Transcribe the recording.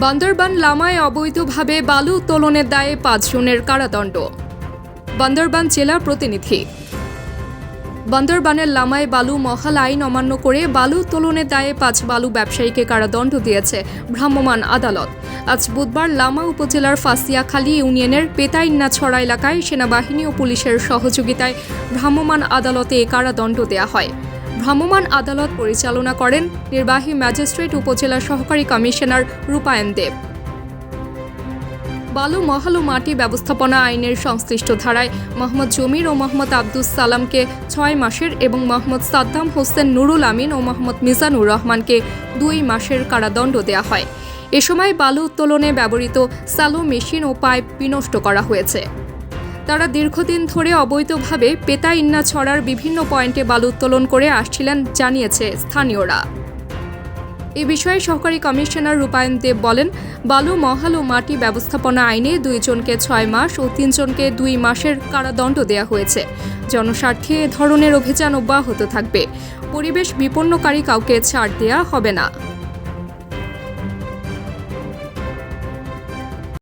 বান্দরবান লামায় অবৈধভাবে বালু উত্তোলনের দায়ে পাঁচজনের কারাদণ্ড। বান্দরবান জেলা প্রতিনিধি। বান্দরবানের লামায় বালু মহাল আইন অমান্য করে বালু উত্তোলনের দায়ে পাঁচ বালু ব্যবসায়ীকে কারাদণ্ড দিয়েছে ভ্রাম্যমাণ আদালত। আজ বুধবার লামা উপজেলার ফাসিয়াখালী ইউনিয়নের পেতাইন্নাছড়া এলাকায় সেনাবাহিনী ও পুলিশের সহযোগিতায় ভ্রাম্যমাণ আদালতে কারাদণ্ড দেওয়া হয়। ভ্রাম্যমাণ আদালত পরিচালনা করেন নির্বাহী ম্যাজিস্ট্রেট উপজেলা সহকারী কমিশনার রূপায়ণ দেব। বালু মহালু মাটি ব্যবস্থাপনা আইনের সংশ্লিষ্ট ধারায় মোহাম্মদ জমির ও মোহাম্মদ আব্দুস সালামকে ছয় মাসের এবং মোহাম্মদ সাদ্দাম হোসেন নুরুল আমিন ও মোহাম্মদ মিজানুর রহমানকে দুই মাসের কারাদণ্ড দেওয়া হয়। এ সময় বালু উত্তোলনে ব্যবহৃত সালো মেশিন ও পাইপ বিনষ্ট করা হয়েছে। তারা দীর্ঘদিন ধরে অবৈধভাবে পেতাইন্না ছড়ার বিভিন্ন পয়েন্টে বালু উত্তোলন করে আসছিলেন, জানিয়েছে স্থানীয়রা। এ বিষয়ে সহকারী কমিশনার রূপায়ণ দেব বলেন, বালু, মহাল ও মাটি ব্যবস্থাপনা আইনে দুইজনকে ছয় মাস ও তিনজনকে দুই মাসের কারাদণ্ড দেওয়া হয়েছে। জনস্বার্থে এ ধরনের অভিযান অব্যাহত থাকবে। পরিবেশ বিপন্নকারী কাউকে ছাড় দেওয়া হবে না।